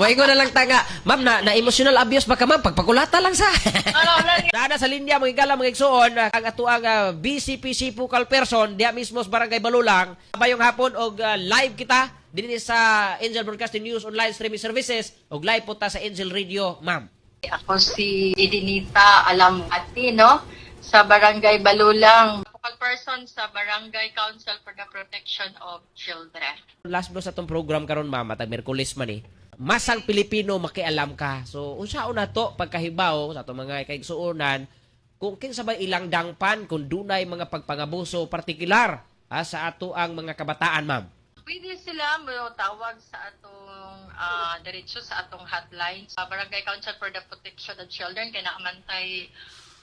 Way ko na lang tanga. Ma'am, na, na emotional abuse ba ka ma'am? Pagpakulata lang sa. Ano, Nada sa linya, mga igala, mga igsuon, ah, ang ato ang ah, BCPC Focal Person, diya mismo sa Barangay Balulang, bayong hapon, og ah, live kita, din sa Angel Broadcasting News Online Streaming Services, og live po ta sa Angel Radio, ma'am. Ako si Idinita Alamati, no? Sa Barangay Balulang. Local person sa Barangay Council for the Protection of Children. Last bro sa tong program karon ma'am, matag Merkulis man eh. Masang Pilipino makialam ka. So, unsaon na to pagkahibaw sa atong mga kaigsuonan kung kinsa ba ilang dangpan kung dunay mga pagpangabuso partikular ah, sa ato ang mga kabataan, ma'am. Pwede sila mo tawag sa atong ah, diretso sa atong hotline sa Barangay Council for the Protection of Children kay naamantay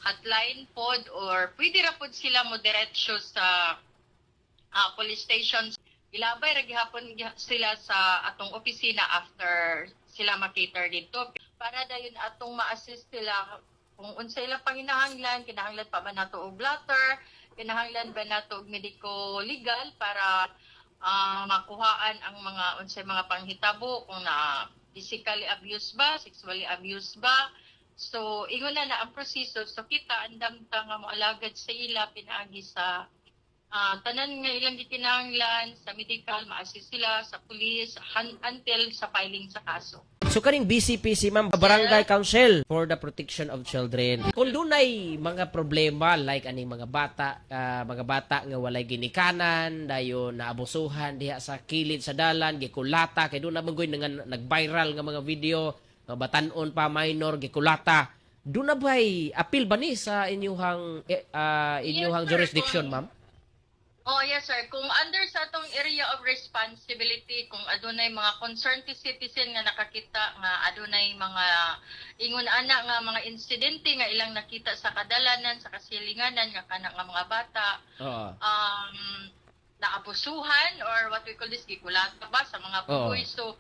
hotline pod or pwede ra pod sila mo diretso sa ah, police station ilabay ra gihapon giha- sila sa atong opisina after sila makater dito. Para dayon atong ma-assist sila kung unsa ilang panginahanglan kinahanglan pa ba nato og blatter kinahanglan ba nato og medico legal para ah, makuhaan ang mga unsay mga panghitabo kung na physically abuse ba sexually abuse ba So, ingon na na ang proseso. So, kita, andam ta nga moalagad sa ila, pinaagi sa ah, tanan nga ilang gikinahanglan, sa medical, ma-assist sila, sa police, han- until sa filing sa kaso. So kaning BCPC ma'am, Barangay Council for the Protection of Children. Kung dunay mga problema like aning mga bata, ah, mga bata nga walay ginikanan, dayon naabusuhan diha sa kilid sa dalan, gikulata kay doon na magoy nga nag-viral nga mga video, nga batanon pa minor gikulata. Doon na ba'y appeal ba ni sa inyuhang ah, inyuhang Yes, jurisdiction, ma'am? Oh, yes, sir. Kung under sa atong area of responsibility, kung adunay mga concerned citizen nga nakakita nga adunay mga ingon ana nga mga insidente nga ilang nakita sa kadalanan, sa kasilinganan nga kana nga mga bata, Oo. um, naabusuhan or what we call this, gikulata ba sa mga Oo. pugoy. So,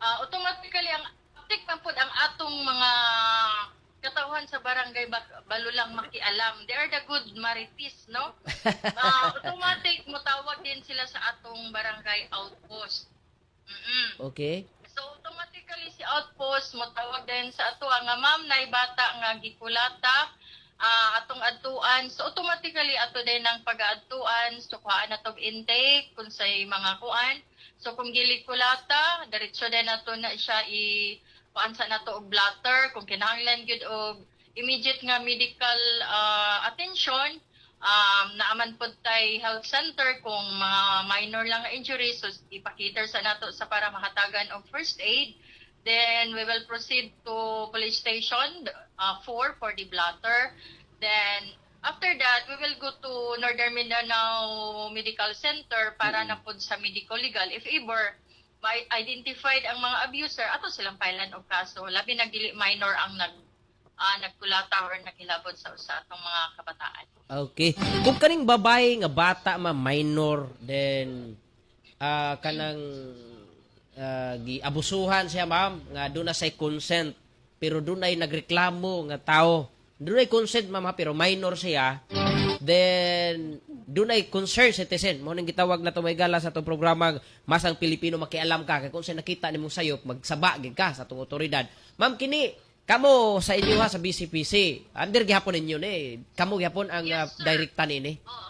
ah, automatically, ang uptik man po ang atong mga katauhan sa barangay ba- balulang makialam. They are the good maritis, no? Ah, automatic mo tawag din sila sa atong barangay outpost. Mm-mm. Okay. So automatically si outpost mo tawag din sa ato nga ma'am na bata nga gikulata ah, atong adtuan. So automatically ato din ang pag-aadtuan so kuhaan na intake kung say mga kuan. So kung gili kulata, diretso din nato na siya i kuan sa nato og blatter kung kinahanglan gyud og immediate nga medical ah, attention um, naaman po tay health center kung mga minor lang nga injuries so ipakita sa nato sa para mahatagan og first aid. Then we will proceed to police station uh, 4 for the blatter. Then after that we will go to Northern Mindanao Medical Center para na pod sa medical legal. If ever ma-identified ang mga abuser ato silang pailan og kaso labi na dili minor ang nag ah, nagkulata or naghilabot sa usa atong mga kabataan Okay. Kung kaning babae nga bata ma minor then ah kanang ah, giabusuhan siya ma'am nga na say consent pero doon ay nagreklamo nga tao. Doon ay consent ma'am pero minor siya. Then doon ay concerned citizen. Mo nang gitawag na may gala sa tong programa mas ang Pilipino makialam ka kay kung sa nakita nimong sayop magsaba gid ka sa tong otoridad. Ma'am kini kamo sa inyo ha sa BCPC. Under gihapon ninyo ni. Kamo gihapon ang Yes, uh, sir. directa nini. Oo.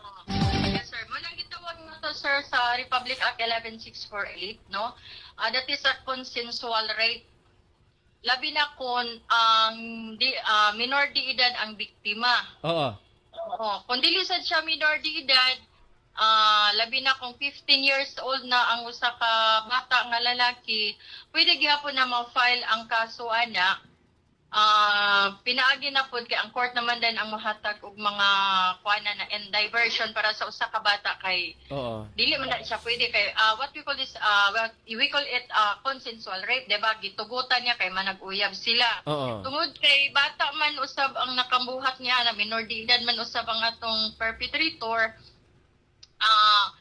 Yes, sir. Manang gitawag mo to, sir, sa Republic Act 11648, no? Ah, that is a consensual rape. Labi na kung ang di, ah, minor de edad ang biktima. Oo. Oo. Kung dili sad siya minor de edad, ah, labi na kung 15 years old na ang usa ka bata nga lalaki, pwede gyapon na ma-file ang kaso ana. Ah, pinaagi na pod kay ang court naman din ang mahatag og mga kuana na and diversion para sa usa ka bata kay Oo. dili man na siya pwede kay ah, what we call this what- we call it ah, consensual rape, diba? Gitugutan niya kay manag-uyab sila. Oo. Tungod kay bata man usab ang nakambuhat niya na minor de edad man usab ang atong perpetrator ah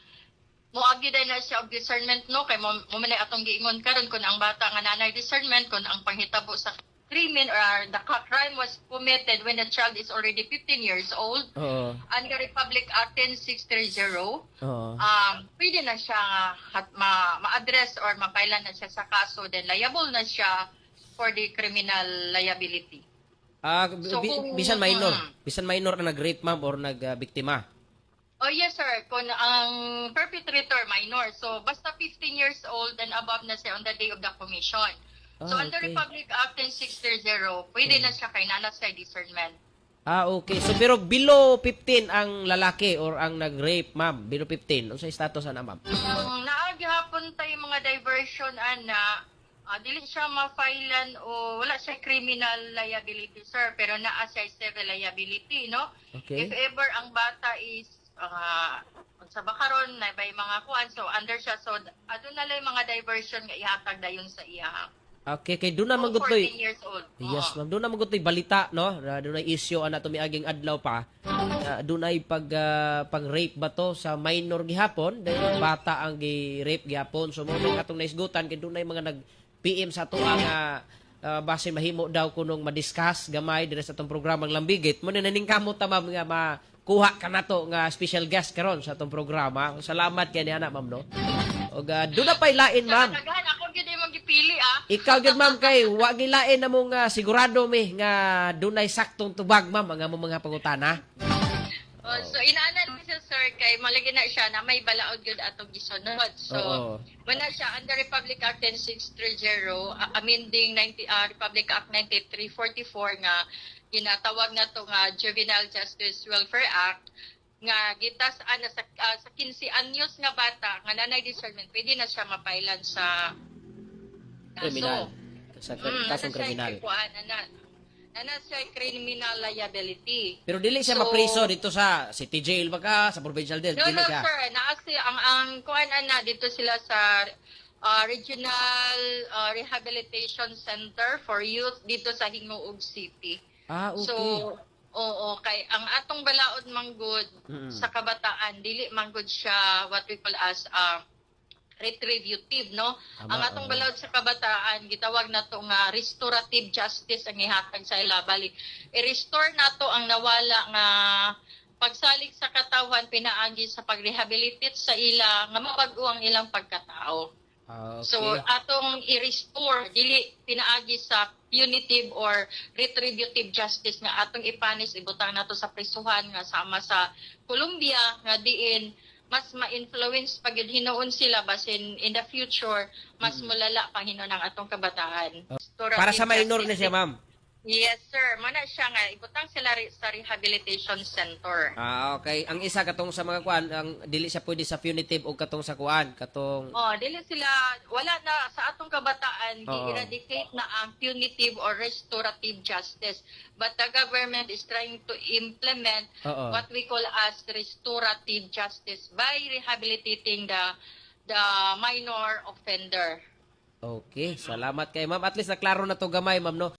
moagi din na siya og discernment no kay mo mo man ay atong giingon karon kun ang bata nga nanay discernment kun ang panghitabo sa crimin or the ca- crime was committed when the child is already 15 years old, Oo. under Republic Act 10630, Oo. um, pwede na siya hat- ma- ma-address or mapailan na siya sa kaso, then liable na siya for the criminal liability. Ah, bi- So, kung- bisan minor. Mm. Bisan minor na nag-rape ma'am or nag-biktima. Oh yes sir, kung ang perpetrator minor, so basta 15 years old and above na siya on the day of the commission. So Ah, under okay. Republic Act 10630, pwede na siya kay nana sa discernment. Ah, okay. So pero below 15 ang lalaki or ang nag-rape, ma'am. Below 15. Unsa status ana, ma'am? Ang naagi hapon tayo mga diversion ana, ah, dili siya ma-filean o wala siya criminal liability sir, pero naa siya civil liability, no? Okay. If ever ang bata is uh, sa bakaron na bay mga kuan so under siya so adto na lang mga diversion nga ihatag dayon sa iya. Okay, kay doon na magutoy. 14 years old. Yes, Oo. ma'am. Doon na magutoy balita, no? Na doon na issue ana tumiaging adlaw pa. Na doon ay pag ah, pag-rape ba to sa minor gihapon, dahil bata ang gi-rape gihapon. So mo katong naisgutan kay doon ay mga nag PM sa ato nga ah, base mahimo daw kunong ma-discuss gamay dire sa atong programang Lambigit. Mo na naningkamot ta ma'am nga makuha ka nato nga special guest karon sa atong programa. Salamat kay ni ana ma'am no. Og uh, doon na pay lain ma'am. Gipili ah. Ikaw gyud ma'am kay wa gilain na mo nga sigurado mi nga dunay saktong tubag ma'am ang among mga pangutana. Oh, so inaanan mo siya sir kay malagi na siya na may balaod gyud atong gisunod. So Oo. Wala siya under Republic Act 10630 uh, amending 90 uh, Republic Act 9344 nga ginatawag na to nga Juvenile Justice Welfare Act nga gitas ana sa ah, sa 15 anyos nga bata nga nanay discernment pwede na siya mapailan sa Kriminal. Sa Mm, kasong kriminal. kuan ana nana siya criminal liability. Pero dili siya So- mapriso dito sa city jail ba ka, sa provincial jail, No, dili no, siya. sir. Naasi, ang, ang kuhan ana, dito sila sa uh, Regional uh, Rehabilitation Center for Youth dito sa Hingoog City. Ah, okay. So, oo, kay ang atong balaod manggod Mm-mm. sa kabataan, dili manggod siya what we call as uh, retributive, no? Tama, ang atong oo. balaod sa kabataan, gitawag na to nga restorative justice ang ihatag sa ila. Balik, i-restore na to ang nawala nga pagsalig sa katawan pinaagi sa pagrehabilitate sa ila nga mabag-o ang ilang pagkatao. Ah, okay. So atong i-restore dili pinaagi sa punitive or retributive justice nga atong ipanis ibutang nato sa prisuhan nga sama sa Colombia nga diin mas ma-influence pag yun hinuon sila basin in the future mas mulala pang hinuon ang atong kabataan. Mm. Para sa minor na siya, ma'am. Yes sir, mana siya nga ibutang sila ri- sa rehabilitation center. Ah, okay. Ang isa katong sa mga kuan, ang dili siya pwede sa punitive o katong sa kuan, katong Oh, dili sila wala na sa atong kabataan Oo. gi-eradicate na ang punitive or restorative justice. But the government is trying to implement Oo. what we call as restorative justice by rehabilitating the the minor offender. Okay, salamat kay ma'am. At least naklaro na to gamay, ma'am, no?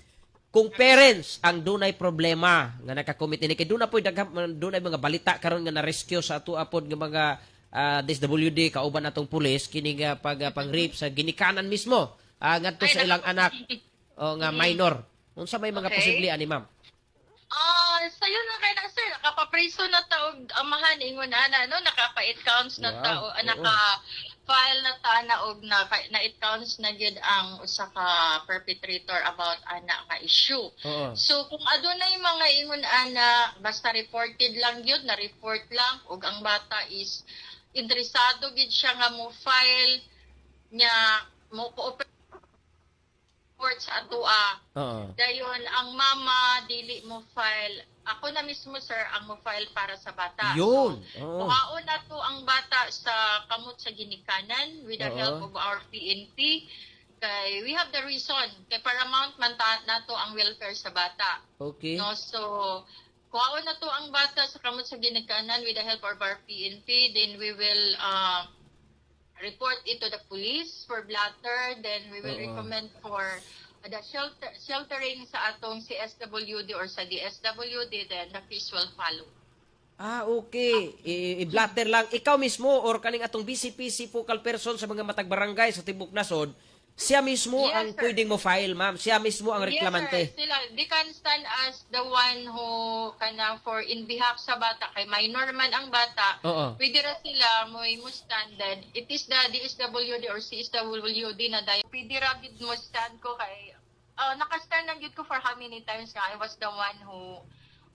Kung parents ang dunay problema nga nakakommit ini kay dunay poy daghang dunay mga balita karon nga na-rescue sa ato apod nga mga ah, DSWD kauban atong pulis kini nga pag ah, pang-rape sa ginikanan mismo ah, ngadto sa ilang anak o nga minor. Unsa may mga Okay. posible ani, ma'am? Ah, sayo na kay na sir, nakapapriso na taog amahan ingon ana no, nakapa-it counts na Wow, tao, oo. naka file na ta na og na na it counts na gyud ang usa ka perpetrator about ana nga issue. Oo. So kung adunay mga ingon ana basta reported lang gyud na report lang ug ang bata is interesado gid siya nga mo file nya mo cooperate sa atua Oo. Dayon, ang mama, dili mo file. Ako na mismo, sir, ang mo file para sa bata. Yun. So, Oo. na to ang bata sa kamot sa ginikanan with the Oo. help of our PNP. Kay, we have the reason. Kay paramount man ta, na to ang welfare sa bata. Okay. No, so, kuhaon na to ang bata sa kamot sa ginikanan with the help of our PNP. Then we will uh, report it to the police for blatter. Then we will Oo. recommend for uh, the shelter sheltering sa atong CSWD or sa DSWD. Then the case will follow. Ah, okay. I- I-blatter lang. Ikaw mismo or kaning atong BCPC focal person sa mga matag barangay sa Tibok Nasod, siya mismo Yes, ang sir. pwedeng mo file, ma'am. Siya mismo ang reklamante. Yes, sir. Sila, they can stand as the one who kana for in behalf sa bata kay minor man ang bata. Oo. Pwede ra sila mo mo standard. It is the DSWD or CSWD na dayo. Pwede ra gid mo stand ko kay uh, naka-stand lang gid ko for how many times nga I was the one who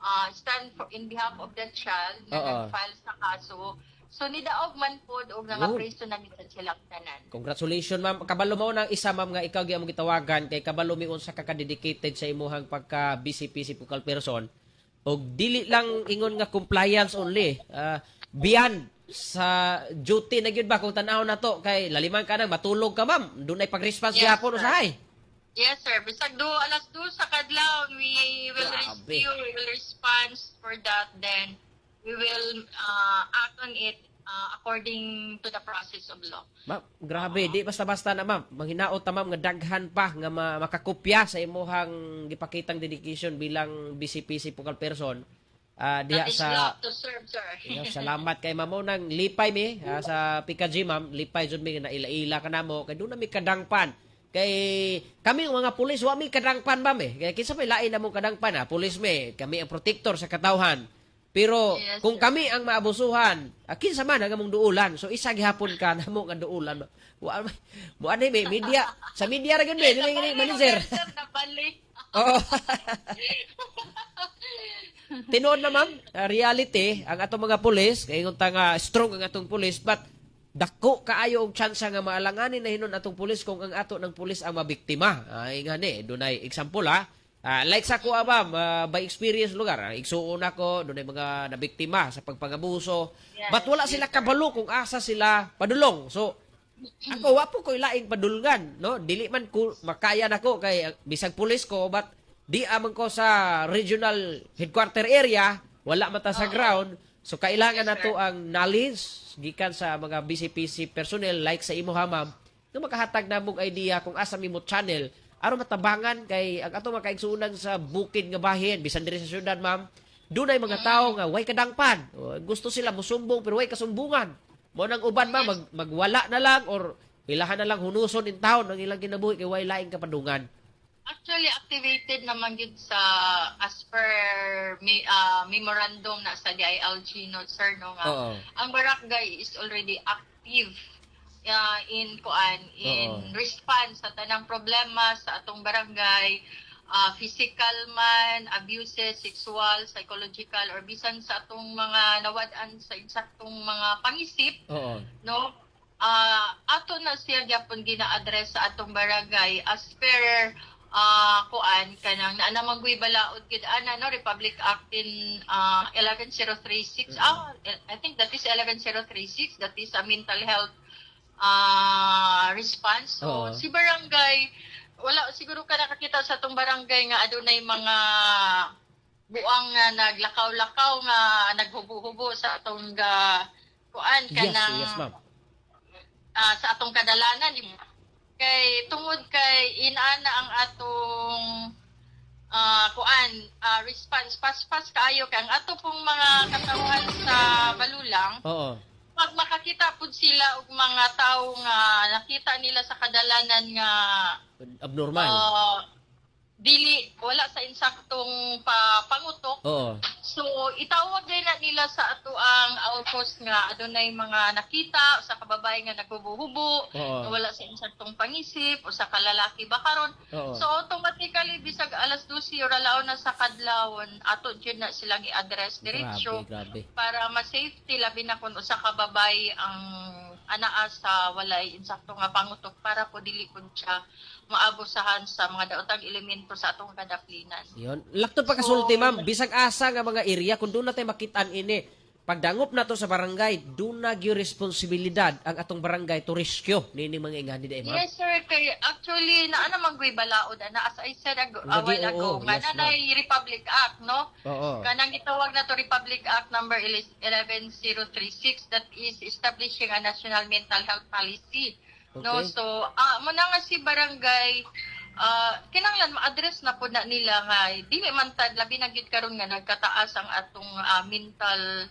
uh, stand for in behalf of the child na nag-file sa kaso. So nidaog man pod og nga Good. preso na bisan silang tanan. Congratulations, ma'am. Kabalo mo ng isa, ma'am, nga ikaw gyud mo gitawagan kay kabalo mi unsa ka ka-dedicated sa imuhang pagka BCP focal person. Og dili lang ingon nga compliance only. Ah, beyond sa duty na gyud ba kung tan-aw na to kay laliman ka nang matulog ka, ma'am. Dunay pag-response Yes, gyapon sir. usahay. Yes, sir. Bisag do alas do sa kadlaw, we will Grabe. rescue, we will respond for that. Then we will uh, act on it uh, according to the process of law. Ma'am, grabe, di basta-basta na ma'am. Manghinaot ta ma'am nga daghan pa nga ma- makakopya sa imuhang gipakitang dedication bilang BCPC focal person. Ah, diha That is sa to serve, sir. Ayaw, salamat kay mamo nang lipay mi ah, sa PKG ma'am, lipay jud mi na ila-ila ka namo kay doon na mi kadangpan. Kay kami ang mga pulis wa mi kadangpan ma'am eh. Kay kinsa may lain namo kadangpan ah, pulis mi, kami ang protector sa katawhan. Pero Yes, kung sir. kami ang maabusuhan, ah, kinsa man ang among duulan. So isa gihapon ka namo nga duulan. Mo ani mi media sa media ra gyud mi dili ni manager. Oo. Tinuod na ma'am, uh, reality, ang atong mga pulis, kay ta nga strong ang atong pulis, but dako kaayo og tsansa nga maalanganin na hinon atong pulis kung ang ato ng pulis ang mabiktima. Ay nga ni, dunay example ha. Ah, like sa ko ma'am, ah, by experience lugar, ah, igsuon ako, dunay mga nabiktima sa pagpangabuso. Yes, but wala sila kabalo kung asa sila padulong. So, ako wa po ko'y laing padulgan, no? Dili man ko makaya nako kay uh, bisag pulis ko but di amang ko sa regional headquarter area, wala mata sa ground. So kailangan Yes, nato ang knowledge gikan sa mga BCPC personnel like sa imo ha ma'am nga makahatag namog idea kung asa mi mo channel aron matabangan kay ang ato makaigsunan sa bukid nga bahin bisan diri sa syudad ma'am. Dunay mga tao nga way kadangpan. Gusto sila musumbong pero way kasumbungan. Mo nang uban ba mag, magwala na lang or ilahan na lang hunuson in town ang ilang kinabuhi kay way laing kapadungan Actually, activated naman yun sa as per me, ah, memorandum na sa DILG no sir no nga. Oo. Ang barangay is already active ah, in kuan in Oo. response sa tanang problema sa atong barangay ah, physical man, abuses, sexual, psychological, or bisan sa atong mga nawad-an sa insaktong mga pangisip, oo. no? Ah, ato na siya gyapon gina-address sa atong barangay as per ah kuan kanang naa namang guy balaod gid ana no? Republic Act in ah, 11036 ah I think that is 11036 that is a mental health ah response? So Oo. si barangay wala siguro ka nakakita sa atong barangay nga adunay mga buang nga naglakaw-lakaw nga naghubo-hubo sa atong ga kuan yes kanang yes ma'am. Ah, sa atong kadalanan kay tungod kay inana ang atong ah, kuan ah, response pas-pas kaayo kay ang ato pong mga katawhan sa balulang oo pag makakita pud sila og mga tawo nga nakita nila sa kadalanan nga abnormal. ah, dili wala sa insaktong pa pangutok. Oo. So, itawag din na nila sa ato ang outpost nga adunay mga nakita sa kababae nga naghubo-hubo, nga wala sa insaktong pangisip o sa kalalaki ba karon. So, automatically bisag alas 12 ora laon na sa kadlawon, ato jud na silang i-address diretso para ma-safety labi na kun usa ka babae ang anaa sa walay insakto nga pangutok para po dili pud siya maabusahan sa mga daotang elemento sa atong kadaplinan. Yon. Lakto pa kasulti, ma'am. Bisag asa nga mga area, kung doon natin makitaan ini, pagdangop na to sa barangay, doon na gyud responsibilidad ang atong barangay to rescue nini mga ingani di ma'am. Yes, sir. Kay actually, naa naman ko'y balaod. Na, as I said ag- a while ago, oo. nga Yes, nanay Republic Act, no? Oo. Kanang gitawag na to Republic Act number 11036 that is establishing a national mental health policy. No, Okay. so ah mo na nga si barangay ah kinahanglan ma-address na po na nila nga dili man tad labi na gyud karon nga nagkataas ang atong ah, mental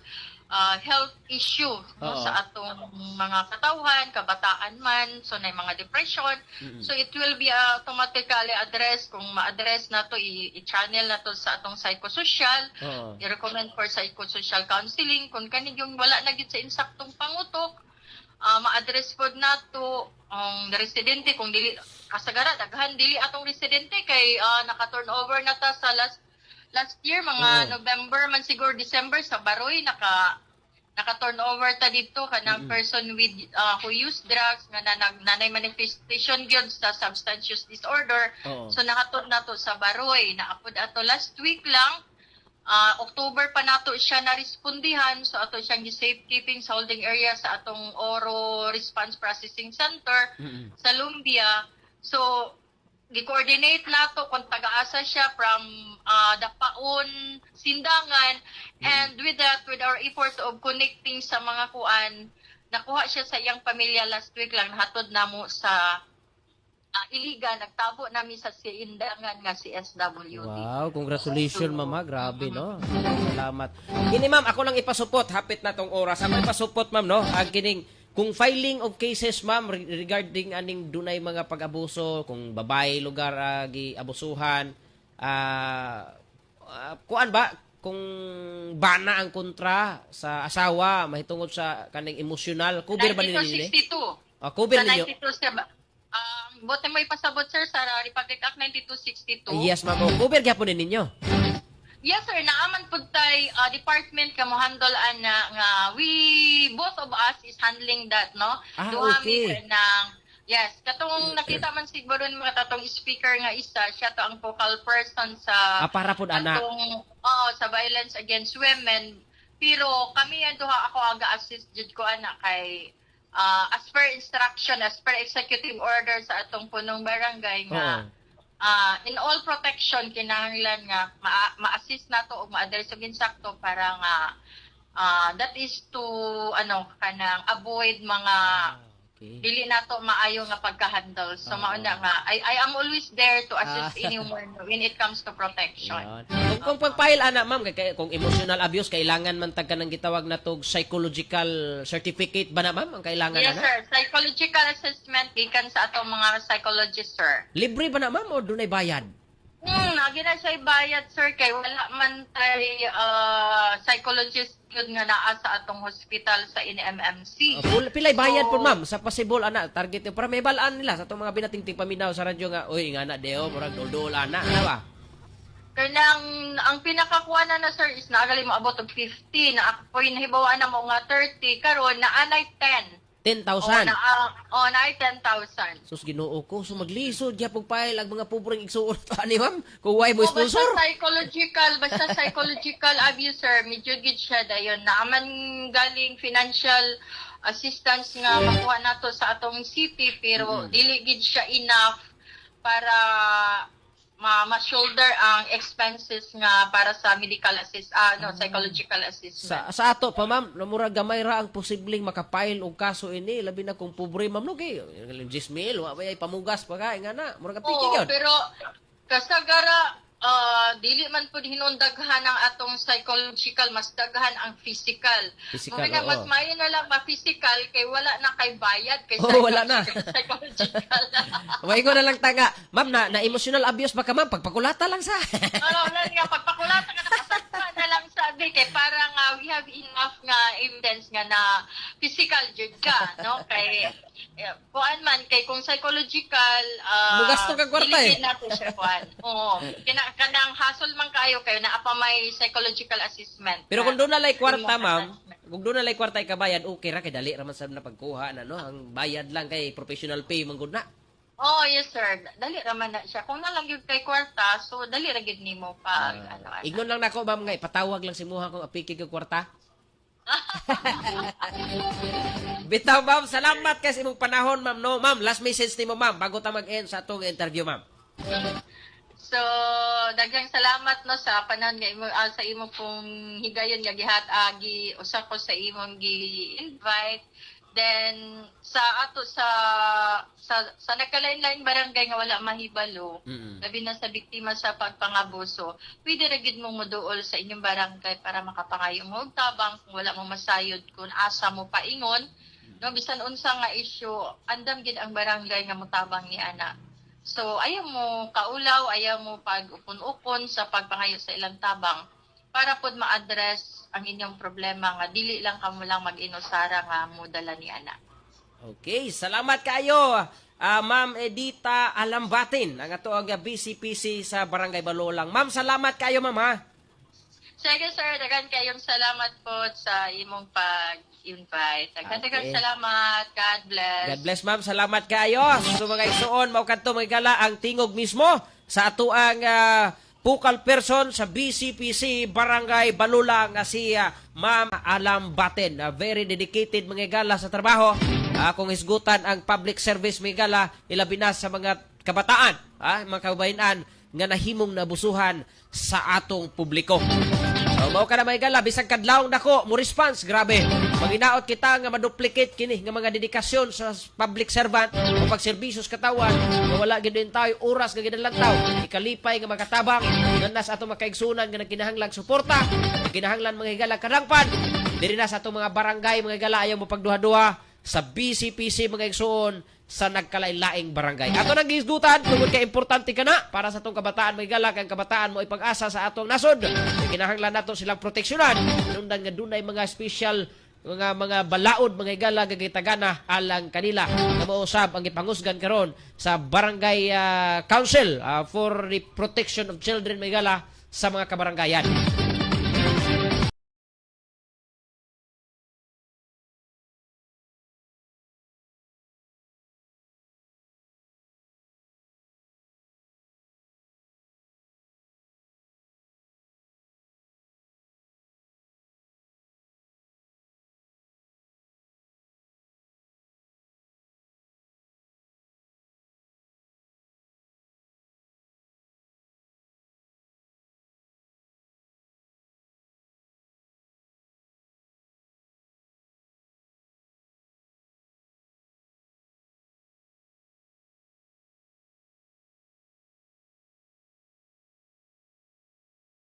ah, health issue no, sa atong mga katawhan, kabataan man, so na mga depression. So it will be automatically addressed kung ma-address na to i-channel na to sa atong psychosocial. Oo. I-recommend for psychosocial counseling kung kanig yung wala na gid sa insaktong pangutok ah, ma-address pod nato ang residente kung dili kasagara daghan dili atong residente kay ah, naka-turn over na ta sa last last year mga Oo. November man siguro December sa Baroy naka naka-turn over ta dito kanang person with ah, who use drugs nga nanag nanay manifestation gyud sa substance use disorder Oo. so nakaturn na to sa Baroy naapod ato last week lang Ah, October pa nato siya na-respondihan so ato siyang safekeeping sa holding area sa atong Oro Response Processing Center Mm-mm. sa Lumbia. So gi-coordinate nato kung taga-asa siya from ah, Dapaon, Sindangan and with that with our effort of connecting sa mga kuan nakuha siya sa iyang pamilya last week lang nahatod namo sa ah, Iligan nagtabo nami sa Sindangan nga si SWD. Wow, congratulations mama, grabe no. Salamat. Kini ma'am, ako lang ipasupot hapit na tong oras. Ako ipasupot ma'am no. Ang kining kung filing of cases ma'am re- regarding aning dunay mga pag-abuso, kung babae lugar ah, gi abusuhan, ah ah, kuan ba kung bana ang kontra sa asawa mahitungod sa kaning emosyonal, cover ba ninyo nini? 92. Ah, cover Sa ninyo? 92 siya ba? Um, bote mo ipasabot sir sa Republic Act 9262. Yes ma'am, Oh, cover gyapon din ninyo. Yes sir, naaman pud tay uh, department ka mo handle ana nga we both of us is handling that no. Ah, Duha mi okay. ng Yes, katong nakita man siguro mga tatong speaker nga isa, siya to ang focal person sa Ah, para pud ana. oo, sa violence against women. Pero kami ang duha ako aga assist jud ko ana kay ah, as per instruction, as per executive order sa atong punong barangay nga Oo. Ah, in all protection kinahanglan nga ma- ma-assist nato o ma-address og insakto para nga ah, that is to ano kanang avoid mga Okay. dili nato maayo nga pagka-handle. So Oo. mao na nga I, I am always there to assist Ah. anyone when it comes to protection. Kung, kung pagpahil ana ma'am kay, kung emotional abuse kailangan man tag kanang gitawag na tog psychological certificate ba na ma'am ang kailangan Yes, ana? sir. Psychological assessment gikan sa atong mga psychologist, sir. Libre ba na ma'am o dunay bayad? Hmm, nagi na siya bayad, sir, kay wala man tay uh, psychologist yun nga naa sa atong hospital sa NMMC. Uh, pul- pilay bayad So- po ma'am sa possible ana target yung para may balaan nila sa itong mga binatingting paminaw sa radyo nga uy nga na deo murag dol ana ana ba? Kanang ang pinakakuha na na sir is naagali mo abot og 50 na ako po'y nahibawa na mo nga 30 karon na anay 10. O 10,000. na uh, o na ay 10,000. Sus Ginoo ko so maglisod ya pug pahil ang mga pobreng igsuon ani ma'am kung why mo O, basta sponsor. psychological, basta psychological abuser, medyo gid siya dayon. Naaman galing financial assistance nga makuha nato sa atong city pero dili gid siya enough para ma ma-shoulder ang expenses nga para sa medical assist ah no psychological assistment. Sa sa ato pa ma'am, na murag gamay ra ang posibleng makapail og kaso ini labi na kung pobre ma'am no kay 10 mil wa ba pamugas pa ka nga na apiki Oo, gyud. pero kasagara ah, dili man pud hinundaghan ang atong psychological mas daghan ang physical. Physical, Muna, mas maayo na lang ma-physical kay wala na kay bayad kay Oo, wala na. psychological. Way ko na lang tanga. Ma'am na, na emotional abuse ba ka ma'am? Pagpakulata lang sa. ano, wala nga pagpakulata ka nakasagpa na lang sabi kay para nga we have enough nga evidence nga na physical jud ka, no? Kay eh, kuan man kay kung psychological uh, Mugasto kag kwarta eh. nato siya kuan. Oo. Kina kanang hasol man kayo kayo na apa may psychological assessment. Pero kung doon na lay kwarta ma'am, kung doon na lay kwarta ay kabayad, okay ra kay dali ra man sad na pagkuha na no. Ang bayad lang kay professional pay man gud na. Oh, yes sir. Dali raman na siya. Kung nalang gyud kay kwarta, so dali ra gid nimo pag ano ano. Ignon lang nako ma'am nga ipatawag lang si muha kung apiki kag kwarta. Bitaw ma'am, salamat kay sa imong panahon ma'am no. Ma'am, last message nimo ma'am bago ta mag-end sa atong interview ma'am. So, daghang salamat no sa panahon nga imo ah, sa imo pong higayon nga gihat agi usa ko sa imong gi-invite Then sa ato sa sa sa nagkalain-lain barangay nga wala mahibalo, Mm-mm. labi na sa biktima sa pagpangabuso, pwede ra gid mong moduol sa inyong barangay para makapangayo mo og tabang kung wala mo masayod kung asa mo paingon. No bisan unsa nga issue, andam gid ang barangay nga motabang ni ana. So ayaw mo kaulaw, ayaw mo pag-upon-upon sa pagpangayo sa ilang tabang para pod ma-address ang inyong problema nga dili lang kamo lang mag-inosara nga mudala ni ana. Okay, salamat kayo. Ah, Ma'am Edita Alambatin, ang ato ang BCPC sa Barangay Balolang. Ma'am, salamat kayo, ma'am ha. Sige sir, dagan kayong salamat po sa imong pag-invite. Dagan Okay. salamat. God bless. God bless, ma'am. Salamat kayo. So mga isuon, mao kadto mga gala ang tingog mismo sa ato ang ah, pukal person sa BCPC Barangay Balula nga si ah, Ma'am Alam Baten. Ah, very dedicated mga gala sa trabaho. Ah, kung isgutan ang public service mga gala, ilabi na sa mga kabataan, ah, mga kababayan nga nahimong nabusuhan sa atong publiko. So, mao ka na may gala, bisag kadlawng dako, mo response, grabe. Maginaot kita nga maduplicate kini nga mga dedikasyon sa public servant o pagserbisyos katawan, nga wala gid tayo oras nga gidalantaw, ikalipay nga makatabang, nga nas ato makaigsunan nga nagkinahanglang suporta, kinahanglan mga higala karangpan, diri na sa ato mga barangay, mga higala ayaw mo pagduha-duha. Sa BCPC mga igsuon sa nagkalailaing barangay. Ato nang gisgutan, tungod kay importante ka na para sa atong kabataan may galak ang kabataan mo ipag-asa sa atong nasod. Kinahanglan nato silang proteksyonan. Nundan nga dunay mga special mga mga balaod mga igala gagitagana alang kanila nga mausab ang ipangusgan karon sa barangay ah, council ah, for the protection of children mga igala sa mga kabarangayan.